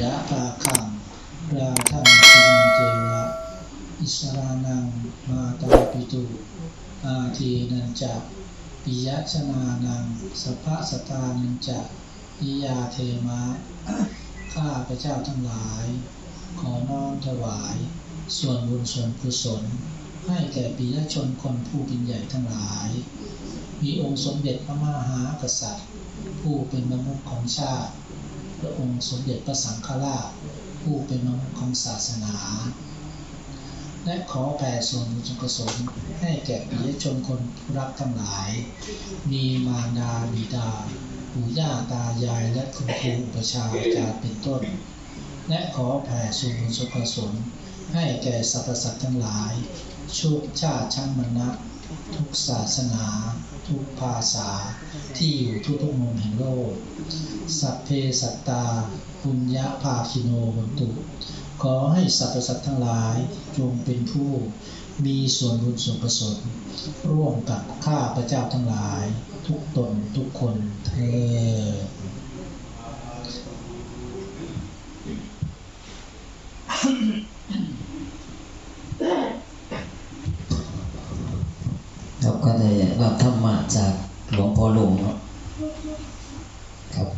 ยะภาคังราธังสินเจวะอิสรานังมาตาปิตุอาทีนันจะปิยชนานังสภะสตานันจะอิยาเทมะข้าพระเจ้าทั้งหลาย ขอน้อมถวาย ส่วนบุญส่วนกุศล ให้แก่ปิยชนคนผู้เป็นใหญ่ทั้งหลาย มีองค์สมเด็จพระมหากษัตริย์ ผู้เป็นมนุษย์ของชาติ และองค์สมเด็จพระสังฆราช ผู้เป็นมนุษย์ของศาสนา และขอแผ่ส่วนบุญส่วนกุศลให้แก่ปิยชนคนรักทั้งหลาย มีมารดาบิดาปู่ย่าตายายและคุณครูอุปชาอาจารย์เป็นต้น และขอแผ่ส่วนบุญส่วนกุศลให้แก่สรรพสัตว์ทั้งหลายชุกชาติชั้นมณะ ทุกศาสนา ทุกภาษาที่อยู่ทุกทุกมุมแห่งโลก สัพเพสัตตาปุญญาภาคิโนหนตุ ขอให้สรรพสัตว์ทั้งหลายจงเป็นผู้มีส่วนบุญส่วนกุศลร่วมกับข้าพระเจ้าทั้งหลาย ทุกตนทุกคนเธอญ ครับก็ได้รับธรรมะ จากหลวงพ่อหลวงเนาะครับ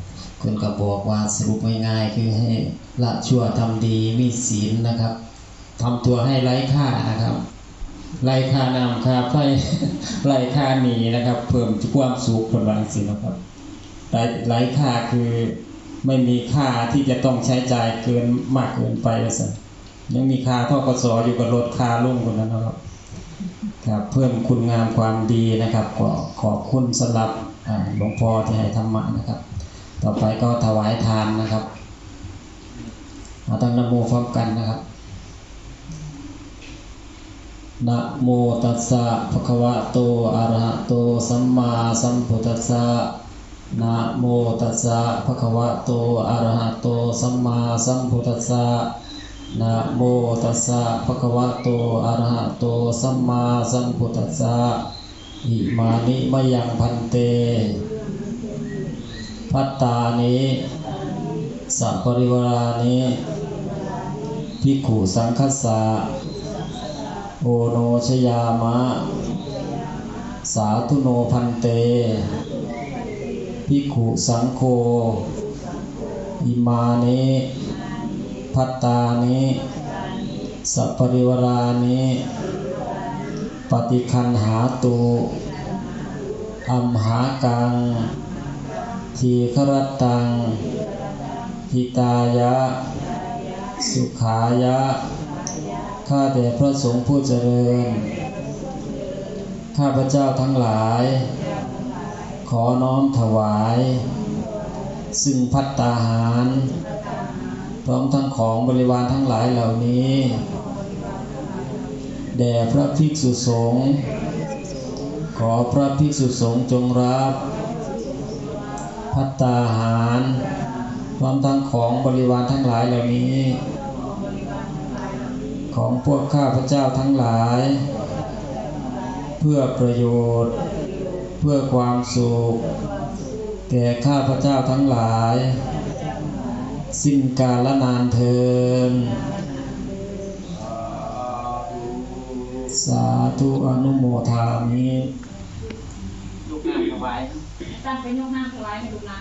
คุณก็บอกว่าสรุปง่ายๆคือให้ละชั่วทำดีมีศีลนะครับทำตัวให้ไร้ค่านะครับไร้ค่านำค่าไฟไร้ค่าหนีนะครับ เพิ่มความสุขผลวังสินะครับไร้ไร้ค่าคือไม่มีค่าที่จะต้องใช้จ่ายเกินมากเกินไปเลยสิยังมีค่าท่อกสอยู่กับลดค่าลุ่งคนนั้นนะครับ ครับเพิ่มคุณงามความดีนะครับขอขอบคุณสำหรับหลวงพ่อที่ให้ธรรมะนะครับ ต่อไปก็ถวายทานนะครับมาตั้งนโมพร้อมกันนะครับนะโมตัสสะภะคะวะโตอะระหะโตสัมมาสัมพุทธัสสะนะโมตัสสะภะคะวะโตอะระหะโตสัมมาสัมพุทธัสสะ นะโมตัสสะภะคะวะโตอะระหะโตสัมมาสัมพุทธัสสะอิมานิมะยังพันเต พัตตานิสัปริวรานิภิกขุสังคัสสะโอโนชยามะ สาธุโนพันเตภิกขุสังโฆอิมานิ พัตตานิสัพปริวรานิปฏิคันหาตุอัมหากัง ทีครตังหิตายะ สุขายะ ข้าแต่พระสงฆ์ผู้เจริญ ข้าพระเจ้าทั้งหลาย ขอน้อมถวาย ซึ่งพัตตาหาร พร้อมทั้งของบริวารทั้งหลายเหล่านี้ แด่พระภิกษุสงฆ์ขอพระภิกษุสงฆ์จงรับพัตตาหารพร้อมทั้งของบริวารทั้งหลายเหล่านี้ ของพวกข้าพระเจ้าทั้งหลาย เพื่อประโยชน์ เพื่อความสุข แก่ข้าพระเจ้าทั้งหลาย สิ้นกาลนานเทินสาธุอนุโมทามิลูกน้ำถวายตั้งเป็นยกน้ำถวายให้ลูกนะ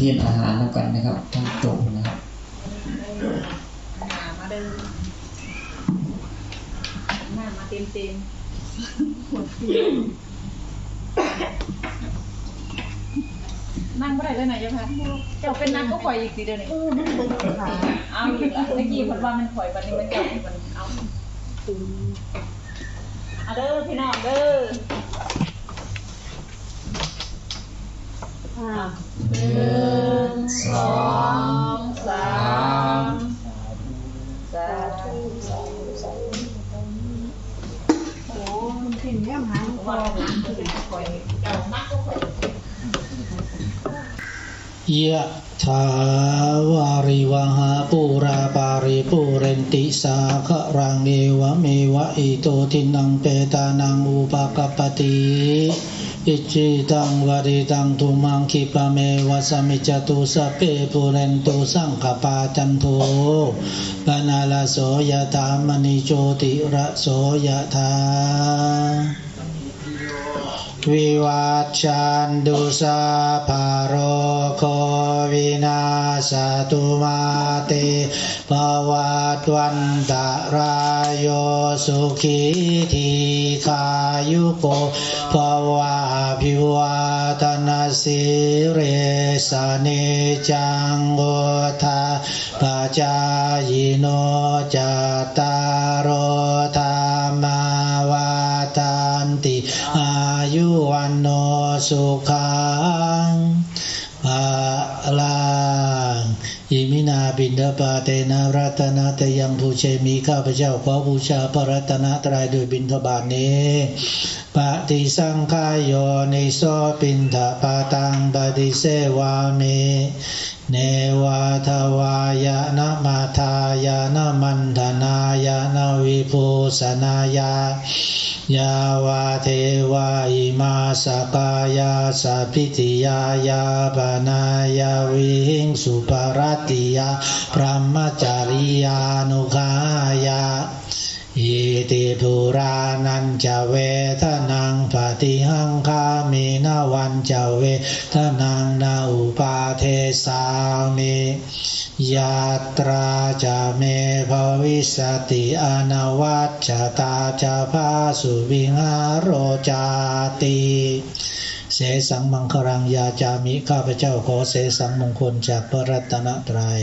ประเคนอาหารแล้วกันนะครับตั้งโต๊ะนะครับหามาเดินหน้ามาเต็มเต็มนั่งไม่ได้เลยไหนยังคะเจ้าเป็นนักก็ข่อยอีกทีเดียวนี่เอาอีกแล้วตะกี้คนว่ามันข่อยวันนี้มันเจ้ามันเอาเอาเด้อพี่น้องเด้ออ่า หนึ่งสองสามสาธุโอ้มันขึ้นแย่มหางคอว่าหานคือข่อยเจ้ามักก็ข่อย ยะถาวาริวหาปูราปาริปูเรนติสาครังเอวเมวะอิโตทินังเปตานังอุปกปปติอิจิตังวริตังทุมังคิปะเมวะสมิจตุสเพปุเรนตุสังขปาจันโทปนาลโสยะถามณิโชติระโสยะถา วิวัชชันดุสาภาโรโควินาสตุมาเตภวัตวันตรายโยสุขีทีขายุโกภวะพิวาตนาสิเรสเนจังโอทาปจายโนจตา สุขังภาลังอิมินาบินดาปาเตนะรัตนาตยังภูเชมีข้าพเจ้าขอบูชาพระรัตนตรัยโดยบินทบาทนี้ปฏิสังขายโยนิโสปินทปาตังปฏิเสวามิเนวาทวายะนะมาทายะนะมันธนายนะวิภูสนายะ ยาวาเทวาอิมาสกายาสัพพิติยายาปนายาวิหิงสุปารติยาพรหมจาริยานุขายาอิติภูรานันจะเวทนังปฏิหังคามินาวันจะเวทนังนาอุปาเทสามิ ยาตราจะเมภวิสติอนวัชชตาจะพาสุวิหารโรจาติเสสังมังครังยาจามิข้าพเจ้าขอเสสังมงคลจากพระรัตนตรัย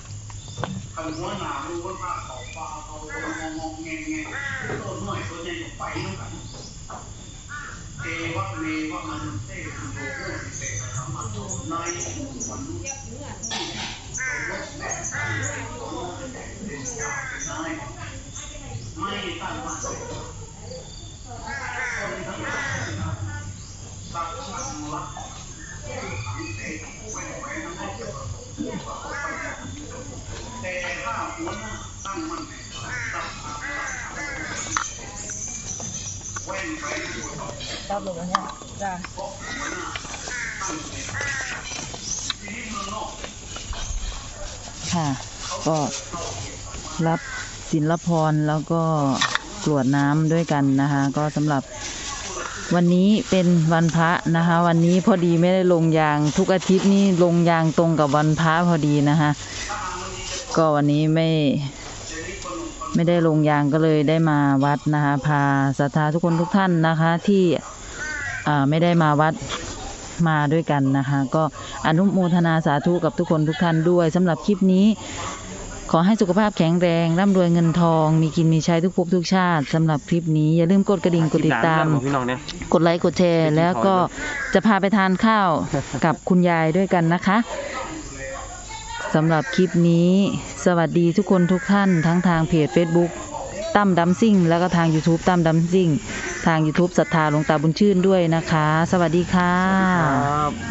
ำว่าหนารู้ว่าผ้าเขาปลาเขางงงงงงต้นหน่อยตัวใหญ่ไปนู่นกันเทวะเมวะมันเตสุโยโหสิเตธรรมะโตในวันนุไม่ตั้งมั่นคนทั้งหลายสักสังลักขังเตแหวนแหวนทั้งหมดแต่ ถ้าหัวหน้าตั้งมั่นในตั้งมั่นแหวนแหวนหัวต่อตับลงเนี่ยจ้าค่ะ ก็รับศิลพรแล้วก็กรวดน้ำด้วยกันนะคะ ก็สำหรับวันนี้เป็นวันพระนะคะ วันนี้พอดีไม่ได้ลงยางทุกอาทิตย์นี่ลงยางตรงกับวันพระพอดีนะคะ ก็วันนี้ไม่ไม่ได้ลงยางก็เลยได้มาวัดนะคะพาศรัทธาทุกคนทุกท่านนะคะที่อ่าไม่ได้มาวัดมาด้วยกันนะคะ ก็อนุโมทนาสาธุกับทุกคนทุกท่านด้วยสำหรับคลิปนี้ ขอให้สุขภาพแข็งแรงร่ำรวยเงินทอง มีกินมีใช้ทุกภพทุกชาติสำหรับคลิปนี้ อย่าลืมกดกระดิ่งกดติดตามพี่น้องเนี่ยกดไลค์กดแชร์ แล้วก็จะพาไปทานข้าวกับคุณยายด้วยกันนะคะ สำหรับคลิปนี้ สวัสดีทุกคนทุกท่านทั้งทางเพจ Facebook ตั้มดัมซิ่ง แล้วก็ทาง YouTube ตั้มดัมซิ่ง ทาง YouTube ศรัทธาหลวงตาบุญชื่นด้วยนะคะ สวัสดีค่ะ